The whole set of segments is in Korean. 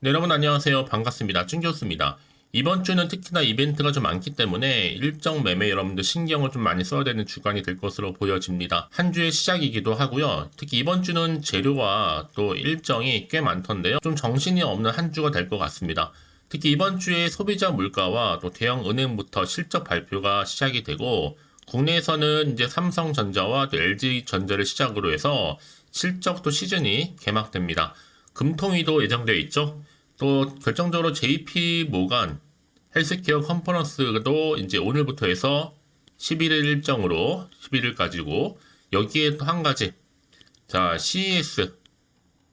네, 여러분 안녕하세요. 반갑습니다. 찐교수입니다. 이번 주는 특히나 이벤트가 좀 많기 때문에 일정 매매 여러분들 신경을 좀 많이 써야 되는 주간이 될 것으로 보여집니다. 한 주의 시작이기도 하고요. 특히 이번 주는 재료와 또 일정이 꽤 많던데요. 좀 정신이 없는 한 주가 될 것 같습니다. 특히 이번 주에 소비자 물가와 또 대형 은행부터 실적 발표가 시작이 되고 국내에서는 이제 삼성전자와 또 LG전자를 시작으로 해서 실적 또 시즌이 개막됩니다. 금통위도 예정되어 있죠. 또 결정적으로 JP 모간 헬스케어 컨퍼런스도 이제 오늘부터 해서 11일 일정으로 11일까지고 여기에 또 한 가지 자 CES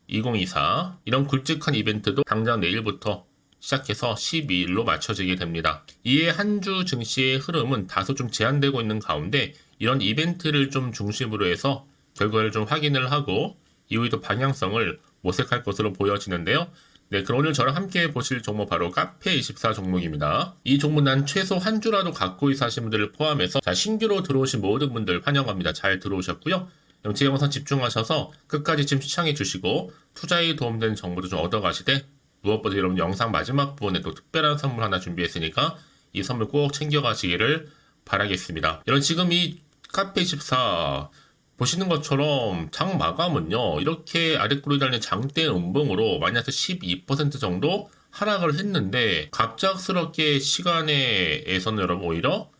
2024 이런 굵직한 이벤트도 당장 내일부터 시작해서 12일로 맞춰지게 됩니다. 이에 한 주 증시의 흐름은 다소 좀 제한되고 있는 가운데 이런 이벤트를 좀 중심으로 해서 결과를 좀 확인을 하고 이후에도 방향성을 모색할 것으로 보여지는데요. 네, 그럼 오늘 저랑 함께 보실 종목 바로 카페24 종목입니다. 이 종목 난 최소 한 주라도 갖고 있어 하신 분들을 포함해서 자, 신규로 들어오신 모든 분들 환영합니다. 잘 들어오셨고요. 제 영상 집중하셔서 끝까지 지금 시청해 주시고 투자에 도움되는 정보도 좀 얻어가시되 무엇보다 여러분 영상 마지막 부분에 또 특별한 선물 하나 준비했으니까 이 선물 꼭 챙겨가시기를 바라겠습니다. 여러분 지금 이 카페24 보시는 것처럼 장 마감은요 이렇게 아래꼬리 달린 장대 음봉으로 마이너스 12% 정도 하락을 했는데 갑작스럽게 시간에에서는 여러분 오히려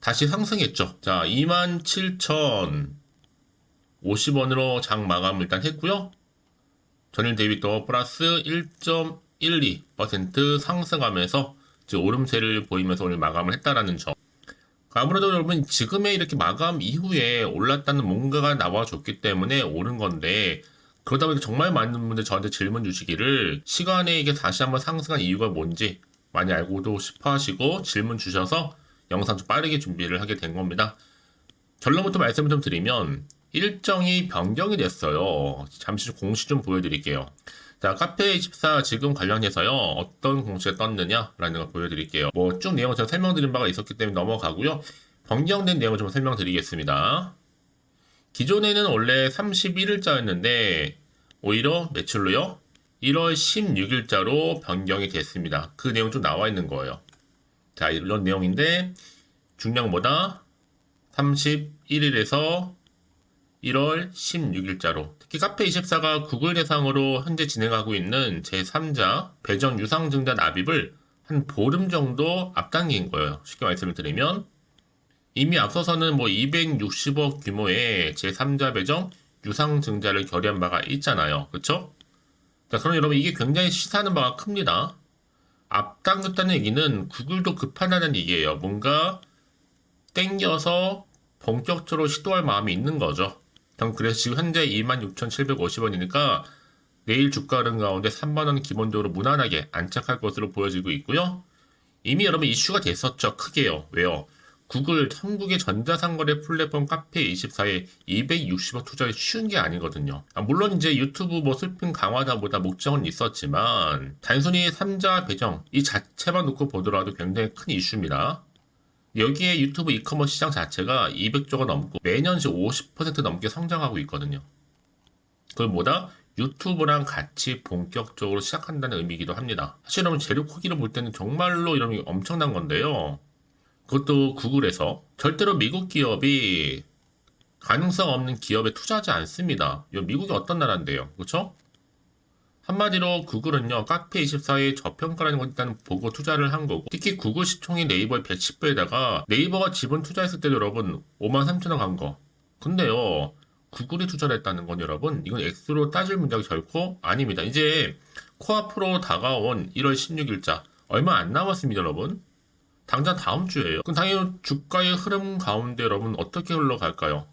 다시 상승했죠. 자 27,050원으로 장 마감 일단 했고요. 전일 대비 또 플러스 1.12% 상승하면서 오름세를 보이면서 오늘 마감을 했다라는 점. 아무래도 여러분 지금의 이렇게 마감 이후에 올랐다는 뭔가가 나와줬기 때문에 오른 건데 그러다 보니까 정말 많은 분들 저한테 질문 주시기를 시간에 이게 다시 한번 상승한 이유가 뭔지 많이 알고도 싶어 하시고 질문 주셔서 영상 좀 빠르게 준비를 하게 된 겁니다. 결론부터 말씀을 좀 드리면 일정이 변경이 됐어요. 잠시 좀 공시 좀 보여드릴게요. 자, 카페24 지금 관련해서요, 어떤 공시가 떴느냐라는 걸 보여드릴게요. 뭐 쭉 내용을 제가 설명드린 바가 있었기 때문에 넘어가고요. 변경된 내용을 좀 설명드리겠습니다. 기존에는 원래 31일자였는데, 오히려 매출로요, 1월 16일자로 변경이 됐습니다. 그 내용 좀 나와 있는 거예요. 자, 이런 내용인데, 중량보다 31일에서 1월 16일자로 특히 카페24가 구글 대상으로 현재 진행하고 있는 제3자 배정 유상 증자 납입을 한 보름 정도 앞당긴 거예요. 쉽게 말씀을 드리면 이미 앞서서는 뭐 260억 규모의 제3자 배정 유상 증자를 결의한 바가 있잖아요. 그쵸? 자, 그럼 여러분 이게 굉장히 시사하는 바가 큽니다. 앞당겼다는 얘기는 구글도 급하다는 얘기예요. 뭔가 땡겨서 본격적으로 시도할 마음이 있는 거죠. 그래서 지금 현재 26,750원이니까 내일 주가 흐름 가운데 3만원 기본적으로 무난하게 안착할 것으로 보여지고 있고요. 이미 여러분 이슈가 됐었죠. 크게요. 왜요? 구글 한국의 전자상거래 플랫폼 카페24에 260억 투자가 쉬운 게 아니거든요. 아, 물론 이제 유튜브 뭐 슬픈 강화다보다 목적은 있었지만 단순히 3자 배정 이 자체만 놓고 보더라도 굉장히 큰 이슈입니다. 여기에 유튜브 이커머스 시장 자체가 200조가 넘고 매년씩 50% 넘게 성장하고 있거든요. 그걸 뭐다? 유튜브랑 같이 본격적으로 시작한다는 의미이기도 합니다. 사실 여러분 재료 크기를 볼 때는 정말로 이런 게 엄청난 건데요. 그것도 구글에서 절대로 미국 기업이 가능성 없는 기업에 투자하지 않습니다. 미국이 어떤 나라인데요. 그렇죠? 한마디로 구글은요, 카페24의 저평가라는 걸 일단 보고 투자를 한 거고, 특히 구글 시총이 네이버의 110배에다가 네이버가 지분 투자했을 때도 여러분 5만 3천원 간 거. 근데요, 구글이 투자를 했다는 건 여러분, 이건 X로 따질 문제가 결코 아닙니다. 이제 코앞으로 다가온 1월 16일자, 얼마 안 남았습니다, 여러분. 당장 다음 주에요. 그럼 당연히 주가의 흐름 가운데 여러분 어떻게 흘러갈까요?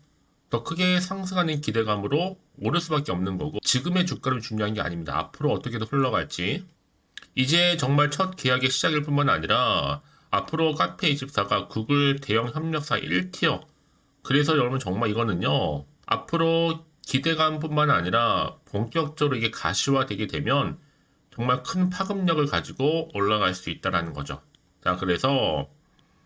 더 크게 상승하는 기대감으로 오를 수밖에 없는 거고 지금의 주가를 중요한 게 아닙니다. 앞으로 어떻게 더 흘러갈지 이제 정말 첫 계약의 시작일 뿐만 아니라 앞으로 카페24가 구글 대형 협력사 1티어 그래서 여러분 정말 이거는요 앞으로 기대감뿐만 아니라 본격적으로 이게 가시화되게 되면 정말 큰 파급력을 가지고 올라갈 수 있다라는 거죠. 자 그래서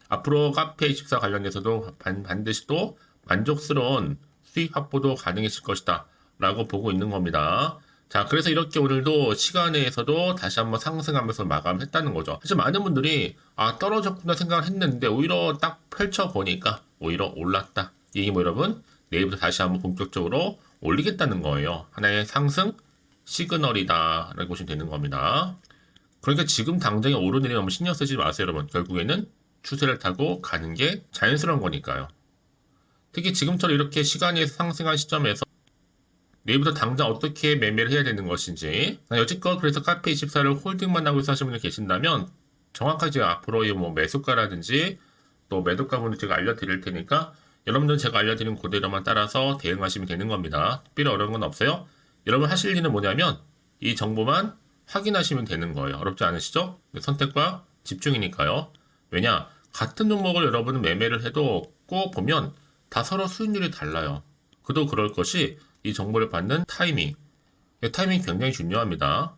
앞으로 카페24 관련해서도 반, 반드시 또 만족스러운 수익 확보도 가능해질 것이다. 라고 보고 있는 겁니다. 자, 그래서 이렇게 오늘도 시간에서도 다시 한번 상승하면서 마감했다는 거죠. 사실 많은 분들이 아 떨어졌구나 생각을 했는데 오히려 딱 펼쳐보니까 오히려 올랐다. 이게 뭐 여러분 내일부터 다시 한번 본격적으로 올리겠다는 거예요. 하나의 상승 시그널이다 라고 보시면 되는 겁니다. 그러니까 지금 당장에 오르내리 너무 신경 쓰지 마세요 여러분. 결국에는 추세를 타고 가는 게 자연스러운 거니까요. 특히 지금처럼 이렇게 시간이 상승한 시점에서 내일부터 당장 어떻게 매매를 해야 되는 것인지 여지껏 그래서 카페 24를 홀딩만 하고 있어 하시는 분이 계신다면 정확하게 앞으로의 뭐 매수가라든지 또 매도가 분을 제가 알려드릴 테니까 여러분들은 제가 알려드린 그대로만 따라서 대응하시면 되는 겁니다. 특별히 어려운 건 없어요. 여러분 하실 일은 뭐냐면 이 정보만 확인하시면 되는 거예요. 어렵지 않으시죠? 선택과 집중이니까요. 왜냐? 같은 종목을 여러분은 매매를 해도 꼭 보면 다 서로 수익률이 달라요. 그도 그럴 것이 이 정보를 받는 타이밍. 이 타이밍이 굉장히 중요합니다.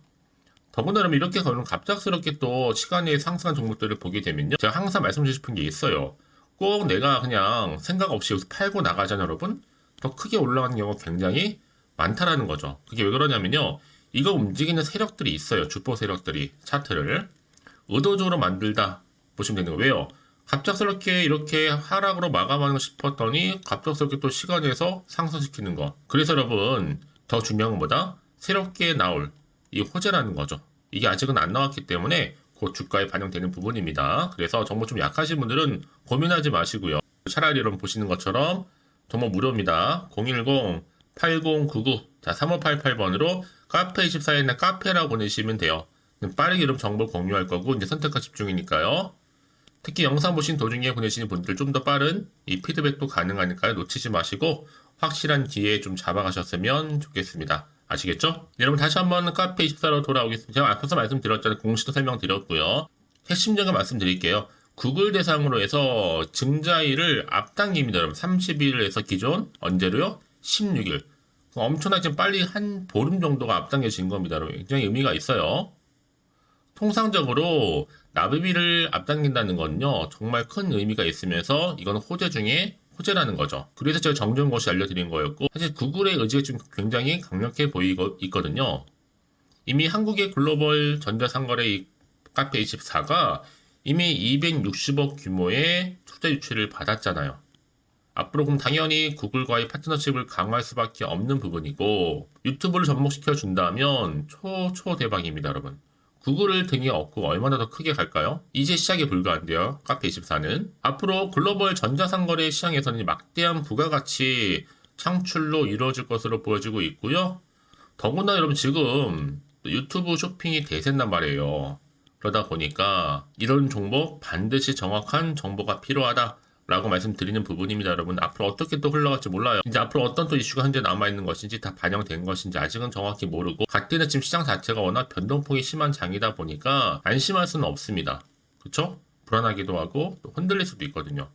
더군다나 이렇게 그런 갑작스럽게 또 시간이 상승한 종목들을 보게 되면요. 제가 항상 말씀드리고 싶은 게 있어요. 꼭 내가 그냥 생각 없이 여기서 팔고 나가잖아요, 여러분. 더 크게 올라가는 경우가 굉장히 많다라는 거죠. 그게 왜 그러냐면요. 이거 움직이는 세력들이 있어요. 주포 세력들이 차트를 의도적으로 만들다 보시면 되는 거예요. 왜요? 갑작스럽게 이렇게 하락으로 마감하는 싶었더니 갑작스럽게 또 시간에서 상승시키는 거. 그래서 여러분 더 중요한 것보다 새롭게 나올 이 호재라는 거죠. 이게 아직은 안 나왔기 때문에 곧 주가에 반영되는 부분입니다. 그래서 정말 좀 약하신 분들은 고민하지 마시고요. 차라리 여러분 보시는 것처럼 정말 무료입니다. 010-8099 자 3588번으로 카페24에 있는 카페라고 보내시면 돼요. 빠르게 여러분 정보를 공유할 거고 이제 선택과 집중이니까요. 특히 영상 보신 도중에 보내시는 분들 좀 더 빠른 이 피드백도 가능하니까요. 놓치지 마시고 확실한 기회에 좀 잡아가셨으면 좋겠습니다. 아시겠죠? 여러분 다시 한번 카페 24로 돌아오겠습니다. 제가 앞서서 말씀드렸잖아요. 공시도 설명드렸고요. 핵심 점을 말씀드릴게요. 구글 대상으로 해서 증자일을 앞당깁니다. 여러분 30일을 해서 기존 언제로요? 16일. 엄청나게 지금 빨리 한 보름 정도가 앞당겨진 겁니다. 여러분. 굉장히 의미가 있어요. 통상적으로 나비비를 앞당긴다는 건요 정말 큰 의미가 있으면서 이건 호재 중에 호재라는 거죠. 그래서 제가 정정것이 알려드린 거였고 사실 구글의 의지가 좀 굉장히 강력해 보이고 있거든요. 이미 한국의 글로벌 전자상거래 카페 24가 이미 260억 규모의 투자 유치를 받았잖아요. 앞으로 그럼 당연히 구글과의 파트너십을 강화할 수밖에 없는 부분이고 유튜브를 접목시켜 준다면 초초 대박입니다, 여러분. 구글을 등에 업고 얼마나 더 크게 갈까요? 이제 시작에 불과한데요. 카페24는. 앞으로 글로벌 전자상거래 시장에서는 막대한 부가가치 창출로 이루어질 것으로 보여지고 있고요. 더구나 여러분 지금 유튜브 쇼핑이 대세란 말이에요. 그러다 보니까 이런 종목 반드시 정확한 정보가 필요하다. 라고 말씀드리는 부분입니다, 여러분. 앞으로 어떻게 또 흘러갈지 몰라요. 이제 앞으로 어떤 또 이슈가 현재 남아있는 것인지 다 반영된 것인지 아직은 정확히 모르고, 갓디는 지금 시장 자체가 워낙 변동폭이 심한 장이다 보니까 안심할 수는 없습니다. 그쵸? 불안하기도 하고, 또 흔들릴 수도 있거든요.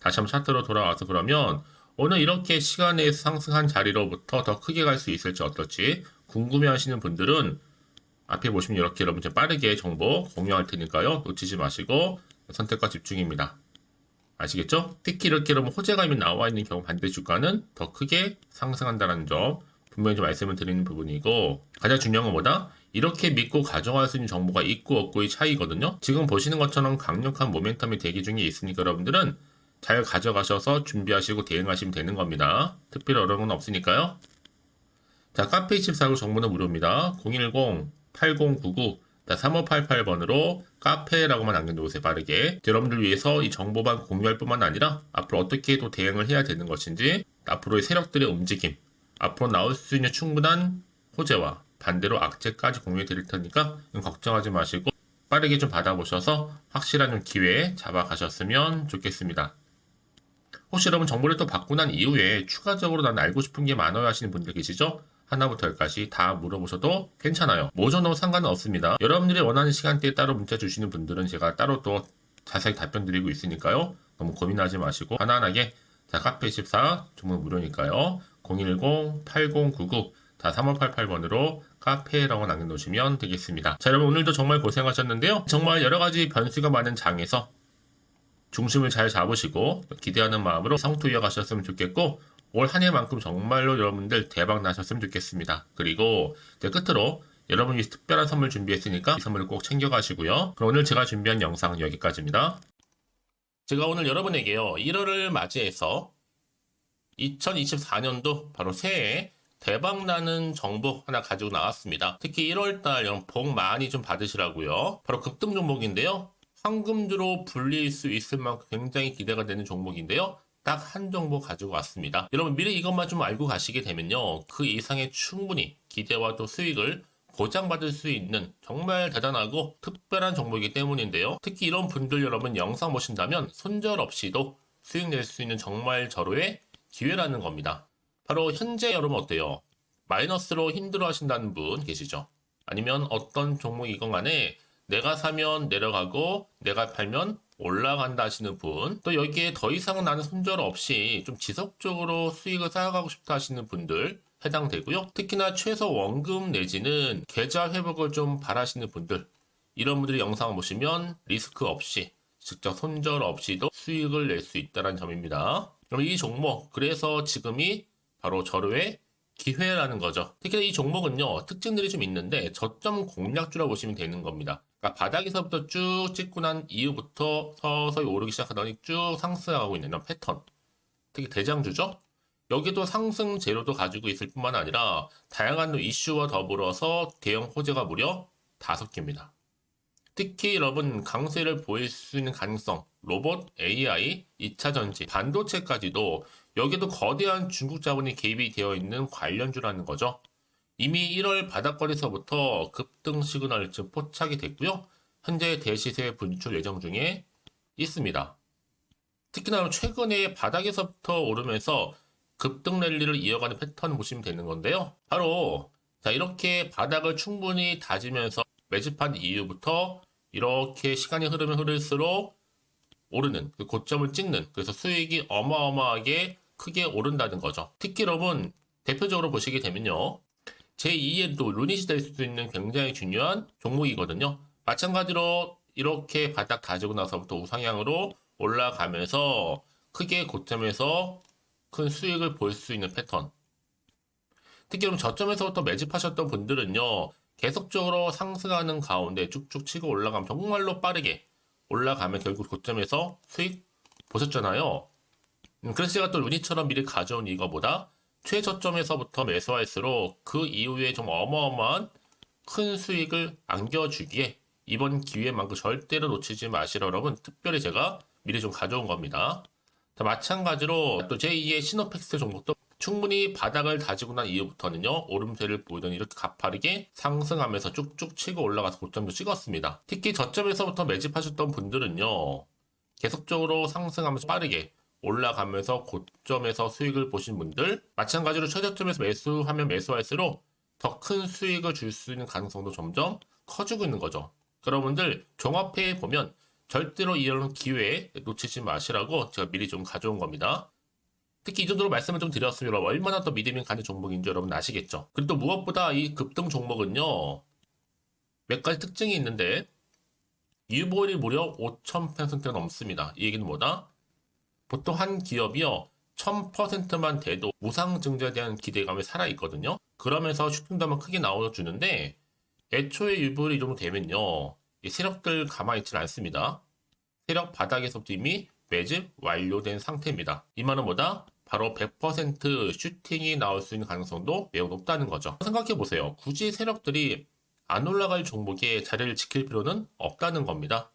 다시 한번 차트로 돌아와서 그러면, 오늘 이렇게 시간에 상승한 자리로부터 더 크게 갈 수 있을지 어떨지 궁금해 하시는 분들은 앞에 보시면 이렇게 여러분 빠르게 정보 공유할 테니까요. 놓치지 마시고 선택과 집중입니다. 아시겠죠? 특히 이렇게 여러분 호재감이 나와 있는 경우 반대 주가는 더 크게 상승한다는 점 분명히 좀 말씀을 드리는 부분이고 가장 중요한 건 뭐다? 이렇게 믿고 가져갈 수 있는 정보가 있고 없고의 차이거든요. 지금 보시는 것처럼 강력한 모멘텀이 대기 중에 있으니까 여러분들은 잘 가져가셔서 준비하시고 대응하시면 되는 겁니다. 특별히 어려운 건 없으니까요. 자, 카페24고 정보는 무료입니다. 010-8099 3588번으로 카페라고만 남겨놓으세요 빠르게 여러분들 위해서 이 정보만 공유할 뿐만 아니라 앞으로 어떻게 또 대응을 해야 되는 것인지 앞으로의 세력들의 움직임 앞으로 나올 수 있는 충분한 호재와 반대로 악재까지 공유해 드릴 테니까 걱정하지 마시고 빠르게 좀 받아보셔서 확실한 좀 기회에 잡아가셨으면 좋겠습니다. 혹시 여러분 정보를 또 받고 난 이후에 추가적으로 난 알고 싶은 게 많아요 하시는 분들 계시죠? 하나부터 열까지 다 물어보셔도 괜찮아요. 모셔놓은 상관은 없습니다. 여러분들이 원하는 시간대에 따로 문자 주시는 분들은 제가 따로 또 자세히 답변 드리고 있으니까요. 너무 고민하지 마시고 편안하게 자 카페14 주문 무료니까요. 010-8099 다 3588번으로 카페라고 남겨놓으시면 되겠습니다. 자 여러분 오늘도 정말 고생하셨는데요. 정말 여러가지 변수가 많은 장에서 중심을 잘 잡으시고 기대하는 마음으로 성투 이어가셨으면 좋겠고 올 한 해만큼 정말로 여러분들 대박 나셨으면 좋겠습니다. 그리고 이제 끝으로 여러분 위해 특별한 선물 준비했으니까 이 선물을 꼭 챙겨가시고요. 그럼 오늘 제가 준비한 영상은 여기까지입니다. 제가 오늘 여러분에게요. 1월을 맞이해서 2024년도 바로 새해 대박나는 정보 하나 가지고 나왔습니다. 특히 1월달 여러분 복 많이 좀 받으시라고요. 바로 급등 종목인데요. 황금주로 불릴 수 있을 만큼 굉장히 기대가 되는 종목인데요. 딱한 종목 가지고 왔습니다. 여러분 미리 이것만 좀 알고 가시게 되면요. 그 이상의 충분히 기대와 또 수익을 보장받을 수 있는 정말 대단하고 특별한 종목이기 때문인데요. 특히 이런 분들 여러분 영상 보신다면 손절 없이도 수익 낼 수 있는 정말 절호의 기회라는 겁니다. 바로 현재 여러분 어때요? 마이너스로 힘들어 하신다는 분 계시죠? 아니면 어떤 종목이건 간에 내가 사면 내려가고 내가 팔면 올라간다 하시는 분, 또 여기에 더 이상 나는 손절 없이 좀 지속적으로 수익을 쌓아가고 싶다 하시는 분들 해당되고요. 특히나 최소 원금 내지는 계좌 회복을 좀 바라시는 분들, 이런 분들이 영상을 보시면 리스크 없이 직접 손절 없이도 수익을 낼 수 있다는 점입니다. 그럼 이 종목, 그래서 지금이 바로 절호의 기회라는 거죠. 특히 이 종목은요, 특징들이 좀 있는데 저점 공략주라고 보시면 되는 겁니다. 그러니까 바닥에서부터 쭉 찍고 난 이후부터 서서히 오르기 시작하더니 쭉 상승하고 있는 이런 패턴. 특히 대장주죠? 여기도 상승 재료도 가지고 있을 뿐만 아니라 다양한 이슈와 더불어서 대형 호재가 무려 다섯 개입니다. 특히 여러분 강세를 보일 수 있는 가능성, 로봇, AI, 2차 전지, 반도체까지도 여기도 거대한 중국 자본이 개입이 되어 있는 관련주라는 거죠. 이미 1월 바닥거리서부터 급등 시그널 즉 포착이 됐고요. 현재 대시세 분출 예정 중에 있습니다. 특히나 최근에 바닥에서부터 오르면서 급등 랠리를 이어가는 패턴 보시면 되는 건데요. 바로 자 이렇게 바닥을 충분히 다지면서 매집한 이후부터 이렇게 시간이 흐르면 흐를수록 오르는 그 고점을 찍는 그래서 수익이 어마어마하게 크게 오른다는 거죠. 특히 여러분 대표적으로 보시게 되면요. 제2의 또 루닛이 될 수도 있는 굉장히 중요한 종목이거든요. 마찬가지로 이렇게 바닥 다지고 나서부터 우상향으로 올라가면서 크게 고점에서 큰 수익을 볼 수 있는 패턴. 특히 그럼 저점에서부터 매집하셨던 분들은요, 계속적으로 상승하는 가운데 쭉쭉 치고 올라가면 정말로 빠르게 올라가면 결국 고점에서 수익 보셨잖아요. 음, 그래서 제가 또 루니처럼 미리 가져온 이거보다 최저점에서부터 매수할수록 그 이후에 좀 어마어마한 큰 수익을 안겨주기에 이번 기회만큼 절대로 놓치지 마시라 여러분 특별히 제가 미리 좀 가져온 겁니다. 자, 마찬가지로 또 제2의 시노팩스 종목도 충분히 바닥을 다지고 난 이후부터는요 오름세를 보이던 이렇게 가파르게 상승하면서 쭉쭉 치고 올라가서 고점도 찍었습니다. 특히 저점에서부터 매집하셨던 분들은요 계속적으로 상승하면서 빠르게 올라가면서 고점에서 수익을 보신 분들 마찬가지로 최저점에서 매수하면 매수할수록 더 큰 수익을 줄 수 있는 가능성도 점점 커지고 있는 거죠. 여러분들 종합해 보면 절대로 이런 기회에 놓치지 마시라고 제가 미리 좀 가져온 겁니다. 특히 이 정도로 말씀을 좀 드렸으면 얼마나 더 믿음이 가는 종목인지 여러분 아시겠죠? 그리고 또 무엇보다 이 급등 종목은요 몇 가지 특징이 있는데 유보율이 무려 5,000%가 넘습니다. 이 얘기는 뭐다? 보통 한 기업이요 1000%만 돼도 무상 증자에 대한 기대감이 살아있거든요. 그러면서 한번 크게 나와주는데 애초에 유보율이 이 정도 되면요 이 세력들 가만히 있지는 않습니다. 세력 바닥에서부터 이미 매집 완료된 상태입니다. 이 말은 뭐다? 바로 100% 슈팅이 나올 수 있는 가능성도 매우 높다는 거죠. 생각해 보세요. 굳이 세력들이 안 올라갈 종목에 자리를 지킬 필요는 없다는 겁니다.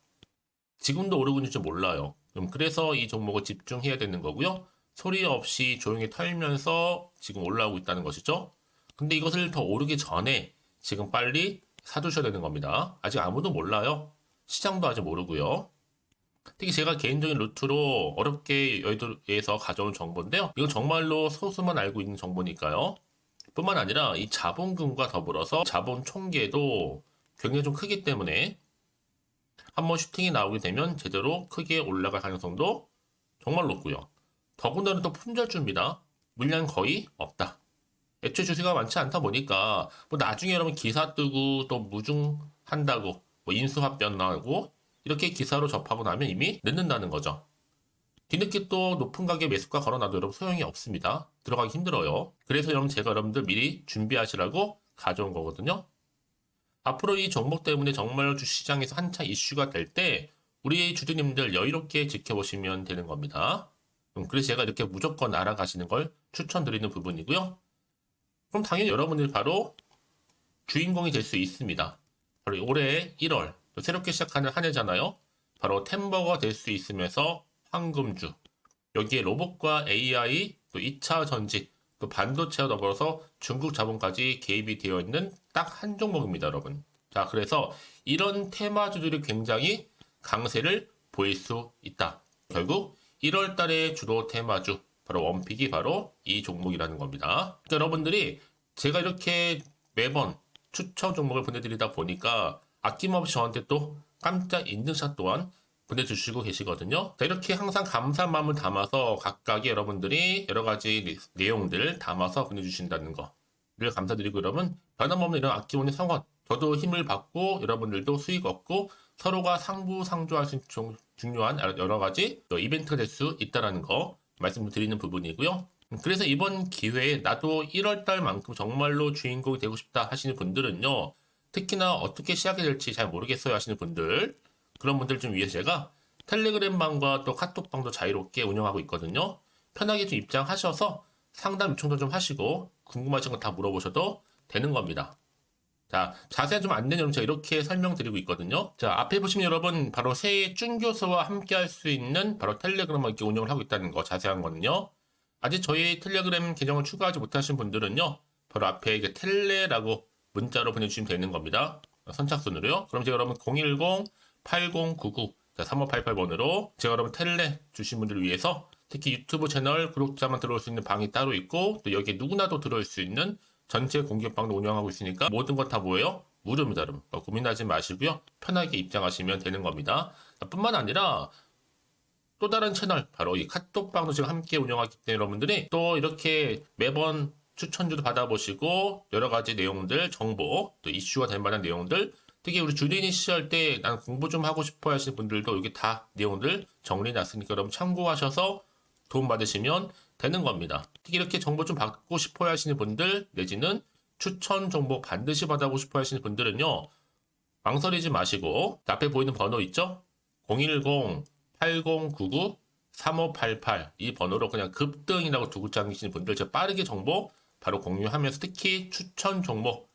지금도 오르고 있는지 몰라요. 그럼 그래서 이 종목을 집중해야 되는 거고요. 소리 없이 조용히 털면서 지금 올라오고 있다는 것이죠. 근데 이것을 더 오르기 전에 지금 빨리 사두셔야 되는 겁니다. 아직 아무도 몰라요. 시장도 아직 모르고요. 특히 제가 개인적인 루트로 어렵게 여의도에서 가져온 정보인데요. 이건 정말로 소수만 알고 있는 정보니까요. 뿐만 아니라 이 자본금과 더불어서 자본 총계도 굉장히 좀 크기 때문에 한 번 슈팅이 나오게 되면 제대로 크게 올라갈 가능성도 정말 높고요. 더군다나 또 품절주입니다. 물량 거의 없다. 애초에 주세가 많지 않다 보니까 뭐 나중에 여러분 기사 뜨고 또 무중한다고 뭐 인수합병 나고 이렇게 기사로 접하고 나면 이미 늦는다는 거죠. 뒤늦게 또 높은 가격 매수가 걸어놔도 여러분 소용이 없습니다. 들어가기 힘들어요. 그래서 여러분 제가 여러분들 미리 준비하시라고 가져온 거거든요. 앞으로 이 종목 때문에 정말 주시장에서 한창 이슈가 될 때 우리 주주님들 여유롭게 지켜보시면 되는 겁니다. 음, 그래서 제가 이렇게 무조건 알아가시는 걸 추천드리는 부분이고요. 그럼 당연히 여러분들이 바로 주인공이 될 수 있습니다. 바로 올해 1월 또 새롭게 시작하는 한 해잖아요. 바로 템버가 될 수 있으면서 황금주 여기에 로봇과 AI 또 2차 전지 또 반도체와 더불어서 중국 자본까지 개입이 되어 있는 딱 한 종목입니다, 여러분. 자, 그래서 이런 테마주들이 굉장히 강세를 보일 수 있다. 결국 1월 달에 주로 테마주 바로 원픽이 바로 이 종목이라는 겁니다. 그러니까 여러분들이 제가 이렇게 매번 추천 종목을 보내드리다 보니까 아낌없이 저한테 또 깜짝 인증샷 또한 보내주시고 계시거든요. 자, 이렇게 항상 감사한 마음을 담아서 각각의 여러분들이 여러 가지 내- 내용들 담아서 보내주신다는 거를 감사드리고 여러분 변함없는 이런 아낌없는 성원 저도 힘을 받고 여러분들도 수익 얻고 서로가 상부상조할 수 있는 종- 중요한 여러 가지 또 이벤트가 될 수 있다는 거 말씀드리는 부분이고요. 그래서 이번 기회에 나도 1월달만큼 정말로 주인공이 되고 싶다 하시는 분들은요. 특히나 어떻게 시작이 될지 잘 모르겠어요 하시는 분들 그런 분들 좀 위해서 제가 텔레그램 방과 또 카톡방도 자유롭게 운영하고 있거든요. 편하게 좀 입장하셔서 상담 요청도 좀 하시고 궁금하신 거 다 물어보셔도 되는 겁니다. 자, 자세한 좀 안내 는 제가 이렇게 설명드리고 있거든요. 자, 앞에 보시면 여러분 바로 새해 쭌교수와 함께 할 수 있는 바로 텔레그램을 이렇게 운영을 하고 있다는 거 자세한 거는요. 아직 저희 텔레그램 계정을 추가하지 못하신 분들은요. 바로 앞에 이게 텔레라고 문자로 보내주시면 되는 겁니다. 선착순으로요. 그럼 제가 여러분 010-8099 3588번으로 제가 여러분 텔레 주신 분들을 위해서 특히 유튜브 채널 구독자만 들어올 수 있는 방이 따로 있고 또 여기에 누구나도 들어올 수 있는 전체 공개방도 운영하고 있으니까 모든 것다 뭐예요? 무료입니다, 여러분. 어, 고민하지 마시고요. 편하게 입장하시면 되는 겁니다. 뿐만 아니라 또 다른 채널 바로 이 카톡방도 지금 함께 운영하기 때문에 여러분들이 또 이렇게 매번 추천주도 받아보시고 여러 가지 내용들 정보 또 이슈가 될 만한 내용들 특히 우리 주린이 시절 때 난 공부 좀 하고 싶어 하시는 분들도 여기 다 내용들 정리해 놨으니까 여러분 참고하셔서 도움 받으시면 되는 겁니다. 특히 이렇게 정보 좀 받고 싶어 하시는 분들 내지는 추천 정보 반드시 받아보고 싶어 하시는 분들은요. 망설이지 마시고 앞에 보이는 번호 있죠? 010-8099-3588 이 번호로 그냥 급등이라고 두고 당기시는 분들 제가 빠르게 정보 바로 공유하면서 특히 추천 종목